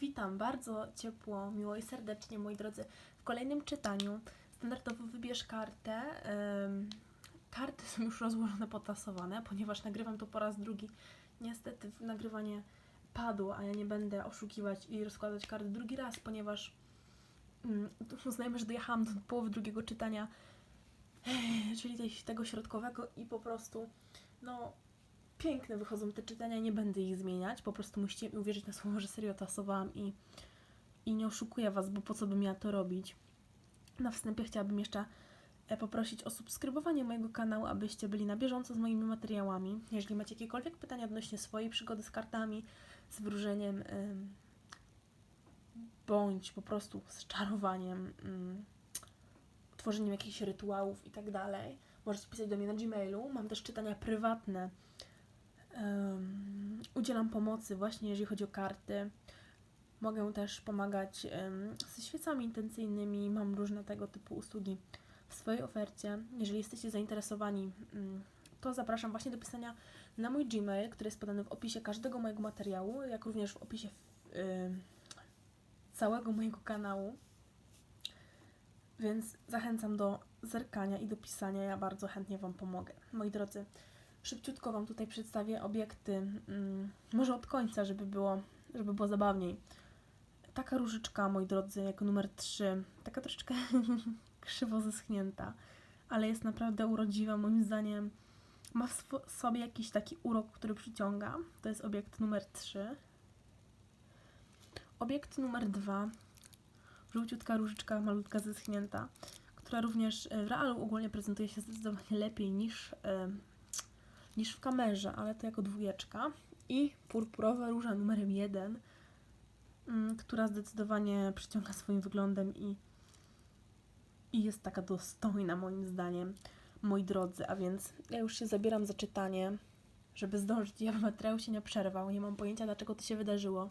Witam bardzo ciepło, miło i serdecznie, moi drodzy, w kolejnym czytaniu. Standardowo wybierz kartę. Karty są już rozłożone, potasowane, ponieważ nagrywam to po raz drugi. Niestety nagrywanie padło, a ja nie będę oszukiwać i rozkładać kart drugi raz, ponieważ ym, uznajmy, że dojechałam do połowy drugiego czytania, czyli tego środkowego i po prostu, no, piękne wychodzą te czytania, nie będę ich zmieniać. Po prostu musicie mi uwierzyć na słowo, że serio tasowałam i, i nie oszukuję Was, bo po co bym miała to robić. Na wstępie chciałabym jeszcze e, poprosić o subskrybowanie mojego kanału, abyście byli na bieżąco z moimi materiałami. Jeżeli macie jakiekolwiek pytania odnośnie swojej przygody z kartami, z wróżeniem, bądź po prostu z czarowaniem, ym, tworzeniem jakichś rytuałów i tak dalej, możecie pisać do mnie na Gmailu. Mam też czytania prywatne Em, udzielam pomocy właśnie jeżeli chodzi o karty. Mogę też pomagać em, ze świecami intencyjnymi. Mam różne tego typu usługi w swojej ofercie. Jeżeli jesteście zainteresowani, mm, to zapraszam właśnie do pisania na mój Gmail, który jest podany w opisie każdego mojego materiału, jak również w opisie całego mojego kanału. Więc zachęcam do zerkania i do pisania. Ja bardzo chętnie Wam pomogę. Moi drodzy, Szybciutko Wam tutaj przedstawię obiekty, mm, może od końca, żeby było, żeby było zabawniej. Taka różyczka, moi drodzy, jako numer 3, taka troszeczkę krzywo zeschnięta, ale jest naprawdę urodziwa, moim zdaniem. Ma w sobie jakiś taki urok, który przyciąga. To jest obiekt numer 3. Obiekt numer 2, żółciutka różyczka, malutka zeschnięta, która również e, w realu ogólnie prezentuje się zdecydowanie lepiej niż e, niż w kamerze, ale to jako dwójeczka. I purpurowa róża numerem jeden, mm, która zdecydowanie przyciąga swoim wyglądem i, i jest taka dostojna moim zdaniem, moi drodzy. A więc ja już się zabieram za czytanie, żeby zdążyć. Ja materiał się nie przerwał, nie mam pojęcia dlaczego to się wydarzyło.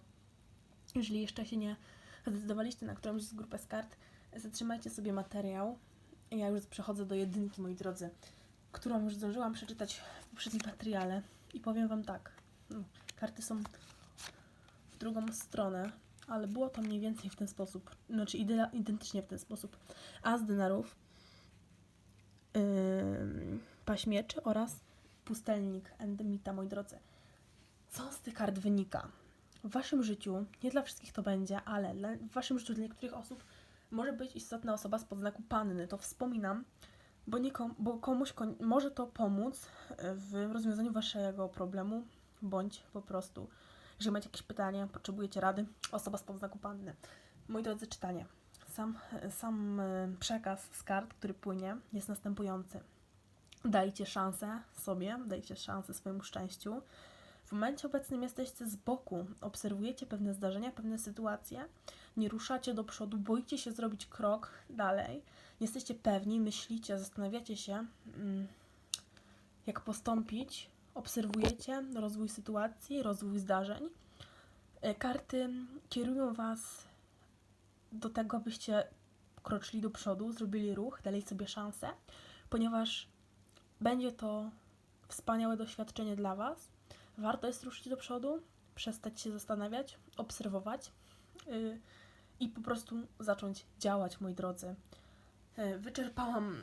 Jeżeli jeszcze się nie zdecydowaliście na którąś z grupy z kart, zatrzymajcie sobie materiał. Ja już przechodzę do jedynki, moi drodzy którą już zdążyłam przeczytać w poprzednim materiale. I powiem Wam tak, no, karty są w drugą stronę, ale było to mniej więcej w ten sposób, znaczy identycznie w ten sposób. As denarów, yy, paź mieczy oraz pustelnik endemita, moi drodzy. Co z tych kart wynika? W Waszym życiu, nie dla wszystkich to będzie, ale w Waszym życiu dla niektórych osób może być istotna osoba z podznaku panny. To wspominam, bo, nie kom, bo komuś kon, może to pomóc w rozwiązaniu waszego problemu, bądź po prostu, jeżeli macie jakieś pytania, potrzebujecie rady, osoba z podznaku panny. Moi drodzy, czytanie. Sam, sam e, przekaz z kart, który płynie, jest następujący. Dajcie szansę sobie, dajcie szansę swojemu szczęściu. W momencie obecnym jesteście z boku, obserwujecie pewne zdarzenia, pewne sytuacje, nie ruszacie do przodu, boicie się zrobić krok dalej jesteście pewni, myślicie, zastanawiacie się, mm, jak postąpić, obserwujecie rozwój sytuacji, rozwój zdarzeń. E, Karty kierują Was do tego, abyście kroczyli do przodu, zrobili ruch, dali sobie szansę, ponieważ będzie to wspaniałe doświadczenie dla Was. Warto jest ruszyć do przodu, przestać się zastanawiać, obserwować yy, i po prostu zacząć działać, moi drodzy. E, Wyczerpałam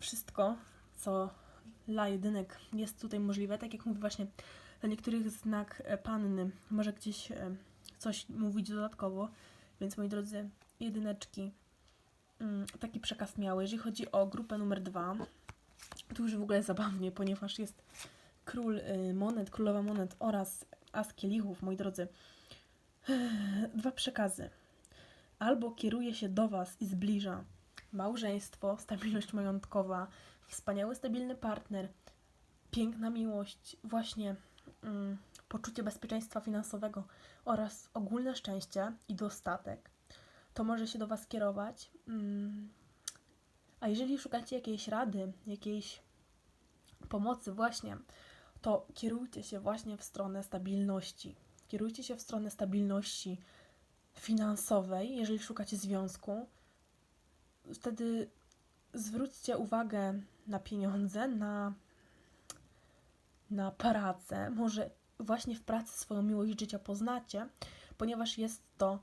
wszystko, co dla jedynek jest tutaj możliwe. Tak jak mówię, właśnie dla niektórych znak e, panny może gdzieś e, coś mówić dodatkowo, więc moi drodzy, jedyneczki mm, taki przekaz miały. Jeżeli chodzi o grupę numer dwa, tu już w ogóle zabawnie, ponieważ jest król y, monet, królowa monet oraz as kielichów, moi drodzy. Dwa przekazy. Albo kieruje się do Was i zbliża małżeństwo, stabilność majątkowa, wspaniały, stabilny partner, piękna miłość, właśnie mm, poczucie bezpieczeństwa finansowego oraz ogólne szczęście i dostatek, to może się do Was kierować. Mm. A jeżeli szukacie jakiejś rady, jakiejś pomocy, właśnie, to kierujcie się właśnie w stronę stabilności. Kierujcie się w stronę stabilności finansowej, jeżeli szukacie związku wtedy zwróćcie uwagę na pieniądze, na, na pracę. Może właśnie w pracy swoją miłość życia poznacie, ponieważ jest to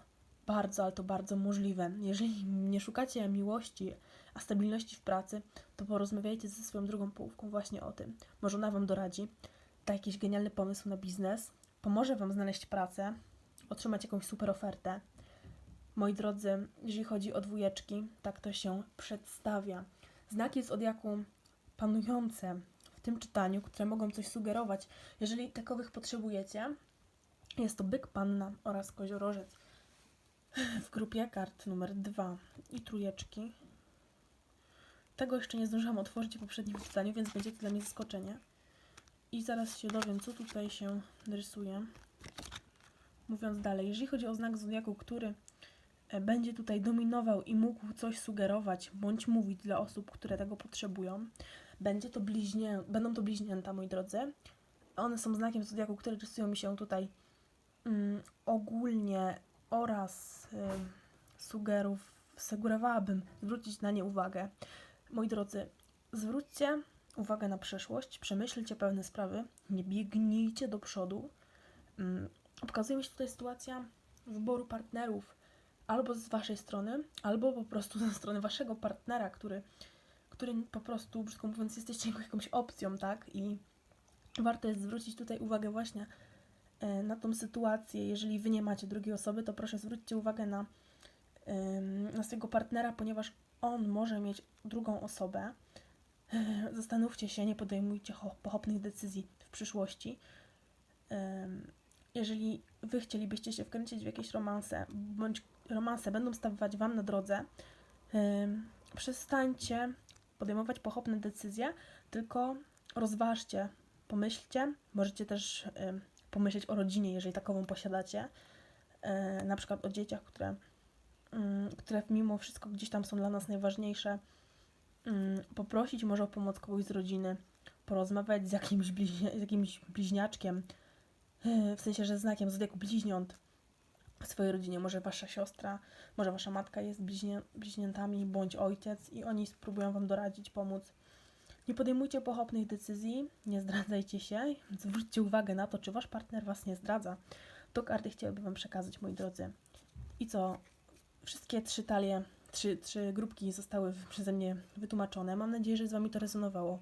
bardzo, ale to bardzo możliwe. Jeżeli nie szukacie miłości, a stabilności w pracy, to porozmawiajcie ze swoją drugą połówką właśnie o tym. Może ona Wam doradzi, da jakiś genialny pomysł na biznes, pomoże Wam znaleźć pracę, otrzymać jakąś super ofertę. Moi drodzy, jeżeli chodzi o dwójeczki, tak to się przedstawia. Znaki zodiaku panujące w tym czytaniu, które mogą coś sugerować, jeżeli takowych potrzebujecie, jest to byk, panna oraz koziorożec. W grupie kart numer dwa i trójeczki. Tego jeszcze nie zdążyłam otworzyć w poprzednim czytaniu, więc będzie to dla mnie zaskoczenie. I zaraz się dowiem, co tutaj się rysuje. Mówiąc dalej, jeżeli chodzi o znak zodiaku, który będzie tutaj dominował i mógł coś sugerować, bądź mówić dla osób, które tego potrzebują, będzie to bliźnię, będą to bliźnięta, moi drodzy. One są znakiem zodiaku, które rysują mi się tutaj mm, ogólnie oraz y, sugerów, sugerowałabym zwrócić na nie uwagę. Moi drodzy, zwróćcie uwagę na przeszłość, przemyślcie pewne sprawy, nie biegnijcie do przodu. Mm, mi się tutaj sytuacja wyboru partnerów albo z waszej strony, albo po prostu ze strony waszego partnera, który, który po prostu, brzydko mówiąc, jesteście jakąś opcją, tak? I warto jest zwrócić tutaj uwagę właśnie e, na tą sytuację. Jeżeli wy nie macie drugiej osoby, to proszę zwróćcie uwagę na, na swojego partnera, ponieważ on może mieć drugą osobę. Zastanówcie się, nie podejmujcie cho- pochopnych decyzji w przyszłości. Jeżeli wy chcielibyście się wkręcić w jakieś romanse, bądź romanse będą stawać wam na drodze, przestańcie podejmować pochopne decyzje, tylko rozważcie, pomyślcie. Możecie też pomyśleć o rodzinie, jeżeli takową posiadacie. E, na przykład o dzieciach, które, które mimo wszystko gdzieś tam są dla nas najważniejsze. Poprosić może o pomoc kogoś z rodziny, porozmawiać z jakimś, bliźnia, z jakimś bliźniaczkiem, e, w sensie, że znakiem zodiaku bliźniąt swojej rodzinie. Może wasza siostra, może wasza matka jest bliźniętami, bądź ojciec i oni spróbują wam doradzić, pomóc. Nie podejmujcie pochopnych decyzji, nie zdradzajcie się, zwróćcie uwagę na to, czy wasz partner was nie zdradza. To karty chciałyby wam przekazać, moi drodzy. I co? Wszystkie trzy talie, trzy, trzy grupki zostały przeze mnie wytłumaczone. Mam nadzieję, że z wami to rezonowało.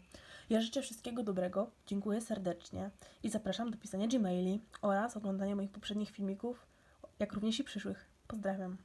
Ja życzę wszystkiego dobrego, dziękuję serdecznie i zapraszam do pisania Gmaili oraz oglądania moich poprzednich filmików, jak również i przyszłych. Pozdrawiam.